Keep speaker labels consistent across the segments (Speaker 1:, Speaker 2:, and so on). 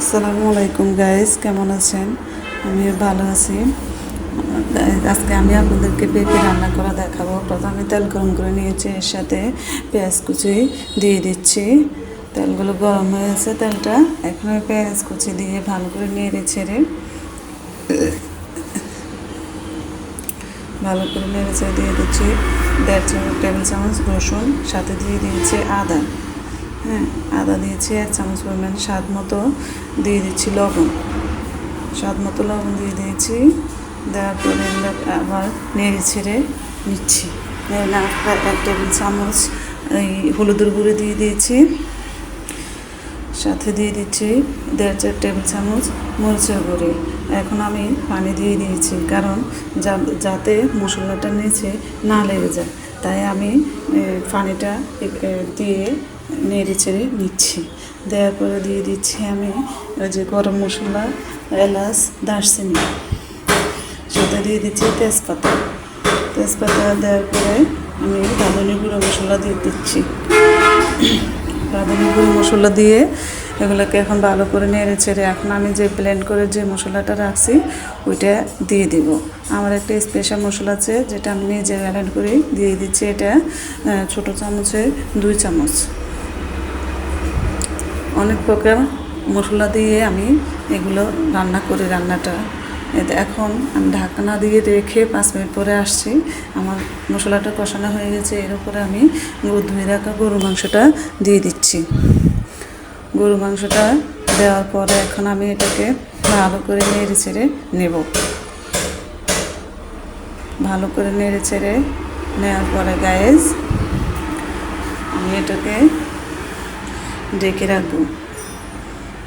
Speaker 1: আসসালামু আলাইকুম গাইস কেমন আছেন? আমি ভালো আছি। আজকে আমি আপনাদেরকে পেঁপে রান্না করা দেখাবো। প্রথমে তেল গরম করে নিয়েছি, এর সাথে পেঁয়াজ কুচি দিয়ে দিচ্ছি। তেলগুলো গরম হয়ে হয়েছে তেলটা এখন আমি পেঁয়াজ কুচি দিয়ে ভালো করে নেড়ে ছেড়ে ভালো করে নেড়ে ছেড়ে দিয়ে দিচ্ছি। দেড় টেবিল চামচ রসুন, সাথে দিয়ে দিয়েছি আদা। হ্যাঁ আদা দিয়েছি, এক চামচ পরিমাণ স্বাদ মতো দিয়ে দিচ্ছি লবণ। স্বাদ মতো লবণ দিয়ে দিয়েছি, দেওয়ার পরে আমরা আবার নেড়ে ছেড়ে নিচ্ছি। এক টেবিল চামচ এই হলুদের গুঁড়ো দিয়ে দিয়েছি। সাথে দিয়ে দিচ্ছি দেড় চার টেবিল চামচ মরিচের গুঁড়ি। এখন আমি পানি দিয়ে দিয়েছি, কারণ যাতে মশলাটা নিচে না লেগে যায়। তাই আমি পানিটা দিয়ে নেড়ে চেড়ে নিচ্ছি। দেওয়ার পরে দিয়ে দিচ্ছি আমি ওই যে গরম মশলা, এলাচ, দারচিনি। সেটা দিয়ে দিচ্ছি তেজপাতা। তেজপাতা দেওয়ার পরে আমি রাঁধুনি গুঁড়ো মশলা দিয়ে দিচ্ছি। রাঁধুনি গুঁড়ো মশলা দিয়ে এগুলোকে এখন ভালো করে নেড়ে ছেড়ে এখন আমি যে ব্লেন্ড করে যে মশলাটা রাখছি, ওইটা দিয়ে দিব। আমার একটা স্পেশাল মশলা আছে, যেটা আমি নিজে ব্লেন্ড করে দিয়ে দিচ্ছি। এটা ছোটো চামচে দুই চামচ। অনেক প্রকার মশলা দিয়ে আমি এগুলো রান্না করি রান্নাটা। এতে এখন আমি ঢাকনা দিয়ে রেখে পাঁচ মিনিট পরে আসছি। আমার মশলাটা কষানো হয়ে গেছে, এর উপরে আমি ধুয়ে রাখা গরু মাংসটা দিয়ে দিচ্ছি। গরু মাংসটা দেওয়ার পরে এখন আমি এটাকে ভালো করে নেড়ে ছেড়ে নেব। ভালো করে নেড়ে ছেড়ে নেওয়ার পরে গায়েজ আমি এটাকে ডেকে রাখব।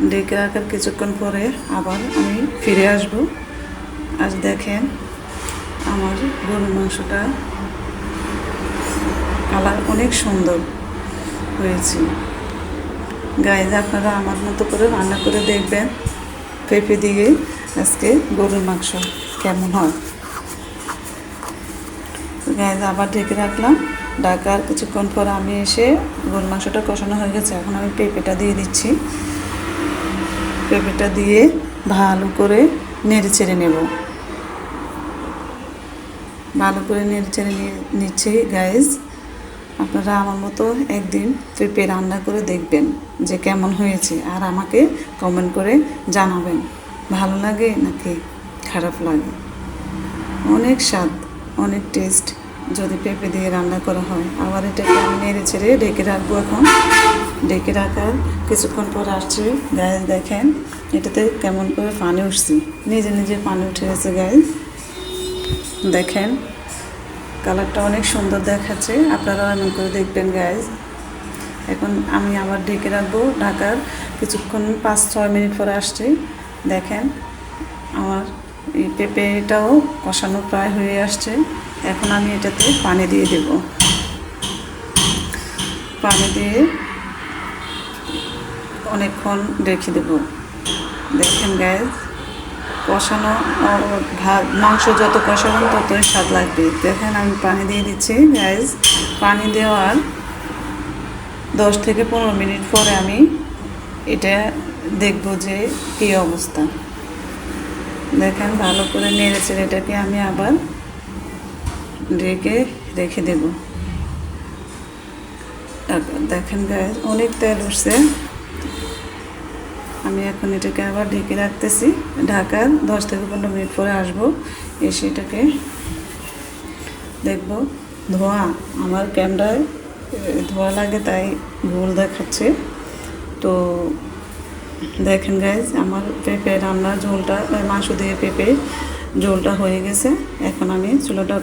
Speaker 1: ডেকে রাখার কিছুক্ষণ পরে আবার আমি ফিরে আসব। আজ দেখেন আমার গরুর মাংসটা কালার অনেক সুন্দর হয়েছে। গাইজ আপনারা আমার মতো করে রান্না করে দেখবেন। পেঁপে দিয়ে আজকে গরুর মাংস কেমন হয়। গাইজ আবার ঢেকে রাখলাম। ঢাকার কিছুক্ষণ পর আমি এসে গরুর মাংসটা কষানো হয়ে গেছে। এখন আমি পেঁপেটা দিয়ে দিচ্ছি। পেঁপেটা দিয়ে ভালো করে নেড়ে ছেড়ে নেব। ভালো করে নেড়ে ছেড়ে নিয়ে নিচ্ছি গাইজ আপনারা আমার মতো একদিন পেঁপে রান্না করে দেখবেন যে কেমন হয়েছে আর আমাকে কমেন্ট করে জানাবেন। ভালো লাগে নাকি খারাপ লাগে? অনেক স্বাদ, অনেক টেস্ট যদি পেঁপে দিয়ে রান্না করা হয়। আবার এটাকে আমি নেড়ে ছেড়ে ডেকে রাখব এখন। ডেকে রাখার কিছুক্ষণ পর আসছে। গ্যাস দেখেন, এটাতে কেমন করে পানি উঠছে। নিজে নিজে পানি উঠে গেছে গ্যাস দেখেন, কালারটা অনেক সুন্দর দেখাচ্ছে। আপনারাও এমন করে দেখবেন গ্যাস এখন আমি আবার ঢেকে রাখব ঢাকার কিছুক্ষণ, পাঁচ, ছয় মিনিট পরে আসছে। দেখেন, আমার এই পেঁপেটাও কষানো প্রায় হয়ে আসছে। এখন আমি এটাতে পানি দিয়ে দেব। পানি দিয়ে অনেকক্ষণ রেখে দেব। দেখেন গ্যাস কষানো ভাত, মাংস যত কষাবেন ততই স্বাদ লাগবে। দেখেন আমি পানি দিয়ে দিচ্ছি গ্যাস পানি দেওয়ার দশ থেকে পনেরো মিনিট পরে আমি এটা দেখব যে কী অবস্থা। দেখেন ভালো করে নেড়ে চেড়ে এটাকে আমি আবার ঢেকে রেখে দেব। দেখেন গায়ে অনেক তেল উঠছে। আমি এখন এটাকে আবার ঢেকে রাখতেছি। ঢাকার দশ থেকে পনেরো মিনিট পরে আসব। এসে এটাকে দেখব। ধোঁয়া, আমার ক্যামেরায় ধোঁয়া লাগে তাই ভুল দেখাচ্ছে। তো দেখেন গাইজ আমার পেঁপে রান্নার ঝোলটা মাংস দিয়ে পেঁপে ঝোলটা হয়ে গেছে। এখন আমি চুলোটা